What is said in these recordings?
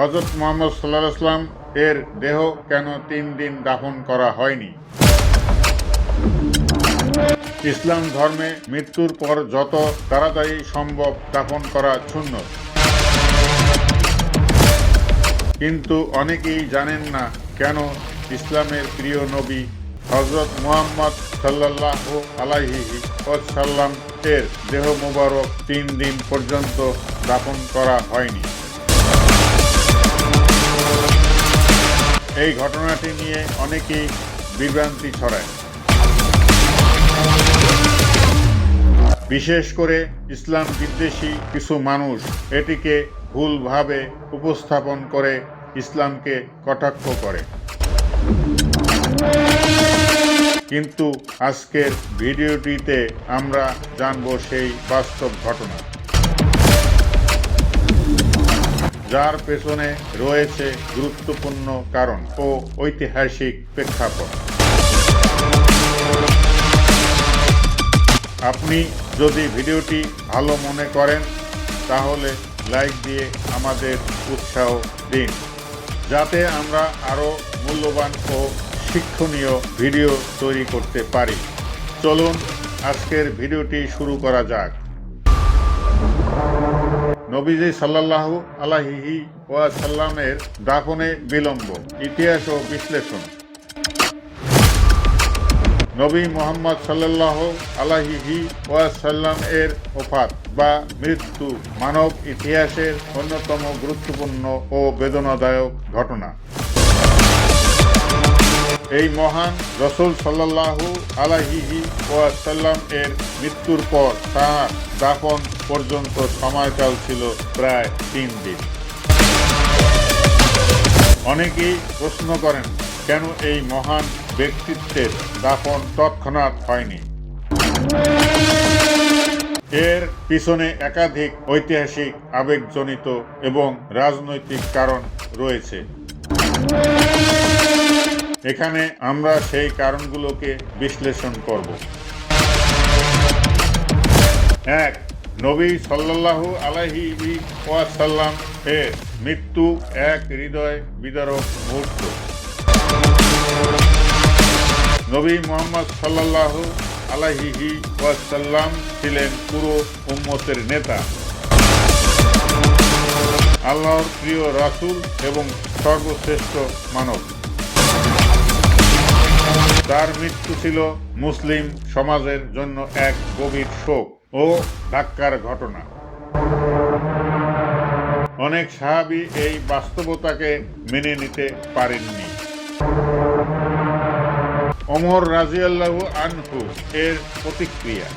হজরত মোহাম্মদ সাল্লাহ আসলাম এর দেহ কেন তিন দিন দাফন করা হয়নি? ইসলাম ধর্মে মৃত্যুর পর যত তাড়াতাড়ি সম্ভব দাফন করা শূন্য। কিন্তু অনেকেই জানেন না কেন ইসলামের প্রিয় নবী হজরত মুহাম্মদ সাল্লাহ আলাইহি সাল্লাম এর দেহ মোবারক তিন দিন পর্যন্ত দাফন করা হয়নি। এই ঘটনাটি নিয়ে অনেকেই বিভ্রান্তি ছড়ায়। বিশেষ করে ইসলাম বিদ্বেষী কিছু মানুষ এটিকে ভুলভাবে উপস্থাপন করে ইসলামকে কটাক্ষ করে। কিন্তু আজকের ভিডিওটিতে আমরা জানব সেই বাস্তব ঘটনা। যার পেছনে রয়েছে গুরুত্বপূর্ণ কারণ ও ঐতিহাসিক প্রেক্ষাপট। আপনি যদি ভিডিওটি ভালো মনে করেন, তাহলে লাইক দিয়ে আমাদের উৎসাহ দিন, যাতে আমরা আরও মূল্যবান ও শিক্ষণীয় ভিডিও তৈরি করতে পারি। চলুন, আজকের ভিডিওটি শুরু করা যাক। নবীজি সাল্লাহ আলাইহি ওয়াসাল্লামের দাফনে বিলম্ব, ইতিহাস ও বিশ্লেষণ। নবী মোহাম্মদ সাল্লাহ আলাহিহি ওয়াসাল্লাম এর ওফাত বা মৃত্যু মানব ইতিহাসের অন্যতম গুরুত্বপূর্ণ ও বেদনাদায়ক ঘটনা। এই মহান রসুল সাল্লাহু আলাহিহি ওয়াসাল্লাম এর মৃত্যুর পর তাঁর দাফন পর্যন্ত সময়কাল ছিল প্রায় তিন দিন। অনেকেই প্রশ্ন করেন, কেন এই মহান ব্যক্তিত্বের দাফন তৎক্ষণাৎ হয়নি? এর পিছনে একাধিক ঐতিহাসিক আবেগজনিত এবং রাজনৈতিক কারণ রয়েছে। এখানে আমরা সেই কারণগুলোকে বিশ্লেষণ করব। এক, নবী সাল্লাল্লাহু আলাইহি ওয়াসাল্লাম এর মৃত্যু এক হৃদয় বিদারক মুহূর্ত। নবী মোহাম্মদ সাল্লাল্লাহু আলাইহি ওয়াসাল্লাম ছিলেন পুরো উম্মতের নেতা। আল্লাহর প্রিয় রাসুল এবং সর্বশ্রেষ্ঠ মানব। তার মৃত্যু ছিল মুসলিম সমাজের জন্য এক গভীর শোক ও ধাক্কার ঘটনা। অনেক সাহাবি এই বাস্তবতাকে মেনে নিতে পারেননি। অমর রাজিয়াল্লাহু আনহু এর প্রতিক্রিয়া।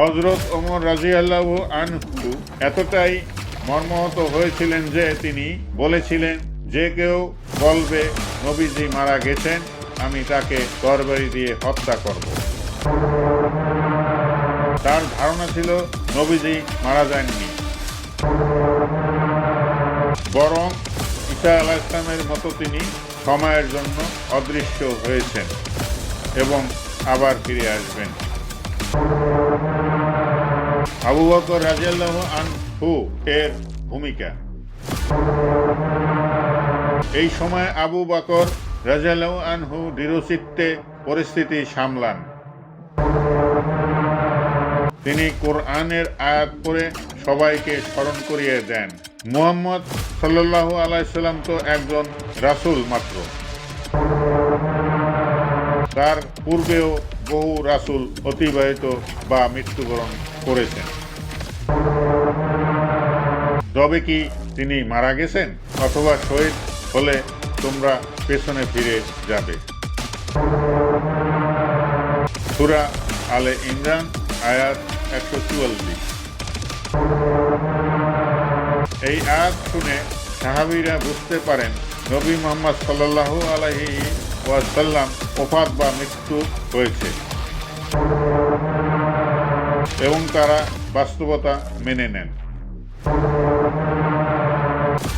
হজরত ওমর রাজিয়াল্লাহু আনহু এতটাই মর্মাহত হয়েছিলেন যে তিনি বলেছিলেন, যে কেউ বলবে নবীজি মারা গেছেন, আমি তাকে তরবারি দিয়ে হত্যা করব। তার ধারণা ছিল, নবীজি মারা যাননি। বরং ঈসা আলাহ ইসলামের মতো তিনি সময়ের জন্য অদৃশ্য হয়েছেন এবং আবার ফিরে আসবেন। আবু বকর রাজিয়াল্লাহ আনহু এর ভূমিকা। এই সময় আবু বাকর রাজিয়াল্লাহ আনহু দৃঢ়চিত্তে পরিস্থিতি সামলান। তিনি কোরআনের আয়াত পড়ে সবাইকে স্মরণ করিয়ে দেন। মুহাম্মদ সাল্লাল্লাহু আলাইসাল্লাম তো একজন রাসূল মাত্র। তার পূর্বেও বহু রাসূল অতিবাহিত বা মৃত্যুবরণ করেছেন। তবে কি তিনি মারা গেছেন অথবা শহীদ হলে তোমরা পেছনে ফিরে যাবে। সুরা আলে ইমরান, আয়াত একশো চুয়াল্লিশ। এই আয়াত শুনে সাহাবিরা বুঝতে পারেন, নবী মোহাম্মদ সাল্লাহ আলহি ওয়াসাল্লাম ওফাত বা মৃত্যু হয়েছে। এবং তারা বাস্তবতা মেনে নেন।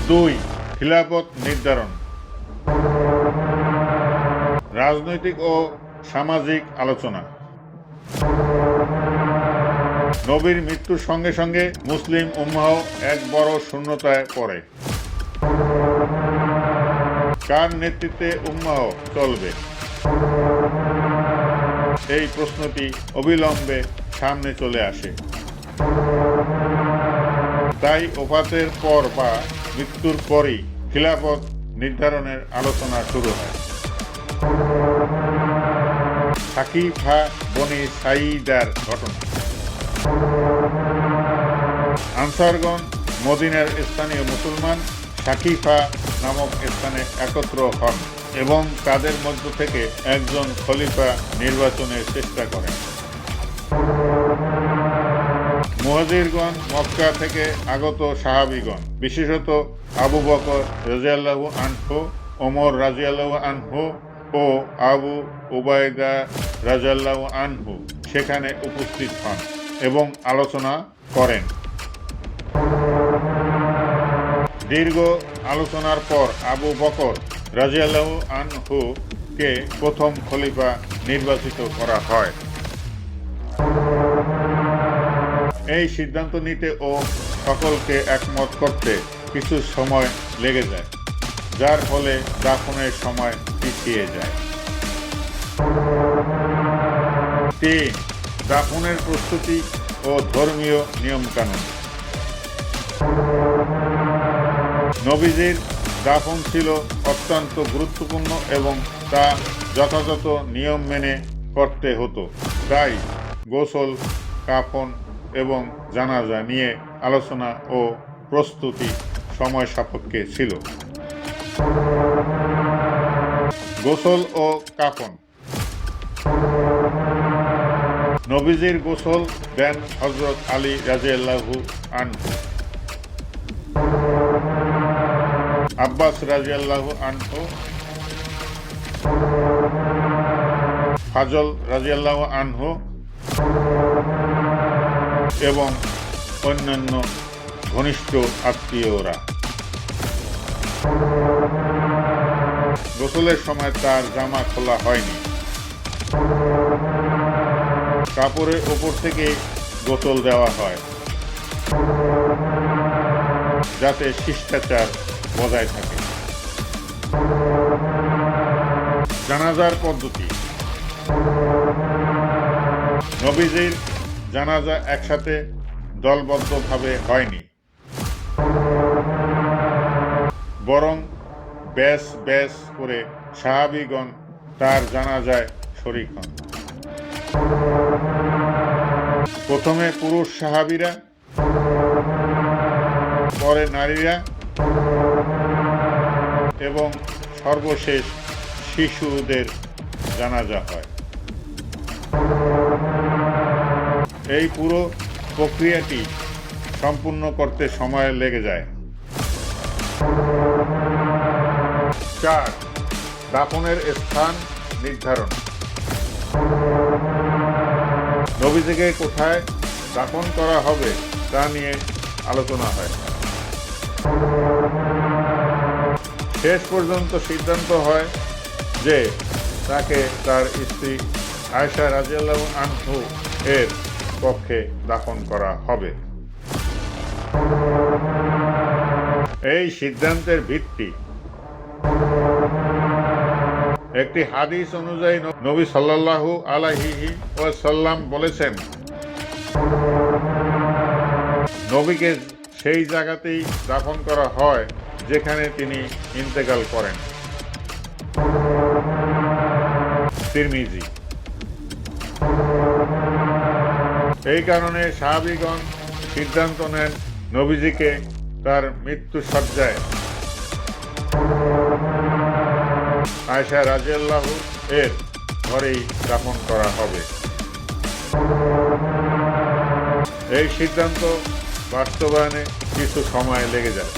দুই খিলাফত নির্ধারণ। রাজনৈতিক ও সামাজিক আলোচনা। নবীর মৃত্যুর সঙ্গে সঙ্গে মুসলিম উম্মাহ এক বড় শূন্যতায় পড়ে। কার নেতৃত্বে উম্মাহ চলবে? এই প্রশ্নটি অবিলম্বে সামনে চলে আসে। তাই ওফাতের পর বা মৃত্যুর পরই খিলাফত নির্ধারণের আলোচনা শুরু হয়। সাকিফা বনি সাইদার ঘটনা। আনসারগণ মদিনার স্থানীয় মুসলমান সাকিফা নামক স্থানে একত্র হন এবং তাদের মধ্য থেকে একজন খলিফা নির্বাচনের চেষ্টা করেন। মুহাজিরগণ, মক্কা থেকে আগত সাহাবিগণ, বিশেষত আবু বকর রাজিয়াল্লাহু আনহু, ওমর রাজিয়াল্লাহু আনহু ও আবু উবায়দা রাজিয়াল্লাহু আনহু সেখানে উপস্থিত হন এবং আলোচনা করেন। দীর্ঘ আলোচনার পর আবু বকর রাজিয়াল্লাহু আনহু কে প্রথম খলিফা নির্বাচিত করা হয়। এই সিদ্ধান্ত নিতে ও সকলকে একমত করতে কিছু সময় লেগে যায়, যার ফলে দাফনের সময় পিছিয়ে যায়। তিন, দাফনের প্রস্তুতি ও ধর্মীয় নিয়মকানুন। নবীজির দাফন ছিল অত্যন্ত গুরুত্বপূর্ণ এবং তা যথাযথ নিয়ম মেনে করতে হতো। তাই গোসল, কাফন এবং জানাজা নিয়ে আলোচনা ও প্রস্তুতি সময় সাপেক্ষে ছিল। গোসল ও কাফন। নবীজির গোসল দেন হজরত আলী রাজিয়াল্লাহু আনহু। আব্বাস রাজিয়াল্লাহু আনহু। ফাজল রাজিয়াল্লাহু আনহু। এবং অন্যান্য ঘনিষ্ঠ আত্মীয়রা। গোসলের সময় তার জামা খোলা হয়নি। কাপড়ের ওপর থেকে গোসল দেওয়া হয়। যাতে শিষ্টাচার বজায় থাকে। জানাজার পদ্ধতি। নবীজির জানাজা একসাথে দলবদ্ধভাবে হয়নি। বরং ব্যাস ব্যাস করে সাহাবিগণ তার জানাজায় শরিক হন। প্রথমে পুরুষ সাহাবিরা, পরে নারীরা এবং সর্বশেষ শিশুদের জানাজা হয়। এই পুরো প্রক্রিয়াটি সম্পূর্ণ করতে সময় লেগে যায়। চার, দাফনের স্থান নির্ধারণ। নবীজিকে কোথায় দাফন করা হবে তা নিয়ে আলোচনা হয়। শেষ পর্যন্ত সিদ্ধান্ত হয় যে তাকে তার স্ত্রী আয়সা রাজিয়াল্লাহ আনহু এর কক্ষে দাফন করা হবে। এই সিদ্ধান্তের ভিত্তি। একটি হাদিস অনুযায়ী নবী সাল্লাল্লাহু আলাইহি ওয়াসাল্লাম বলেছেন, নবীকে সেই জায়গাতেই দাফন করা হয় যেখানে তিনি ইন্তেকাল করেন। তিরমিজি। এই কারণে সাহাবিগণ সিদ্ধান্ত নেন নবীজিকে তার মৃত্যু সজ্জায় আয়সা রাজিয়াল্লাহ এর ঘরেই দাফন করা হবে। এই সিদ্ধান্ত বাস্তবায়নে কিছু সময় লেগে যায়।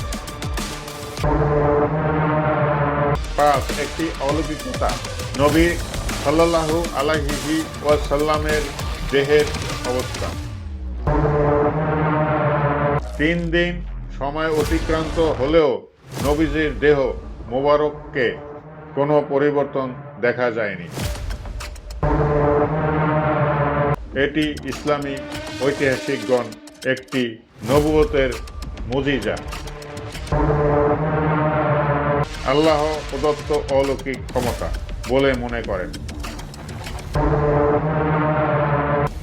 পাঁচ, একটি অলৌকিকতা। নবী সাল্লাল্লাহু আলাইহি ওয়াসাল্লামের দেহের অবস্থা। তিন দিন সময় অতিক্রান্ত হলেও নবীজির দেহ মোবারককে কোনো পরিবর্তন দেখা যায়নি। এটি ইসলামী ঐতিহাসিকগণ একটি নবুয়তের মুজিজা। আল্লাহ প্রদত্ত অলৌকিক ক্ষমতা বলে মনে করেন।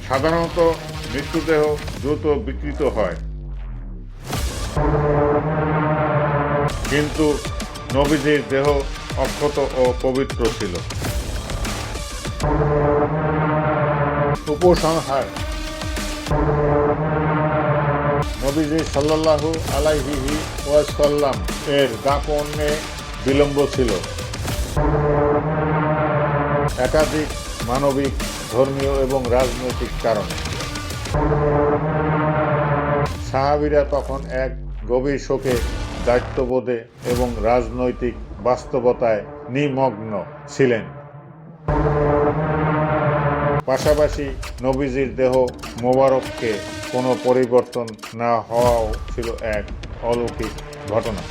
সাধারণত মৃত্যুদেহ দ্রুত বিকৃত হয়। কিন্তু নবীজির দেহ অক্ষত ও পবিত্র ছিল। উপসংহার। নবীজি সাল্লাল্লাহু আলাইহিহি ওয়াসাল্লাম এর দাপনে বিলম্ব ছিল। একাধিক মানবিক ধর্মীয় এবং রাজনৈতিক কারণে। সাহাবিরা তখন এক গভীর শোকে দায়িত্ববোধে এবং রাজনৈতিক বাস্তবতায় নিমগ্ন ছিলেন। পাশাপাশি নবীজির দেহ মোবারককে কোনো পরিবর্তন না হওয়াও ছিল এক অলৌকিক ঘটনা।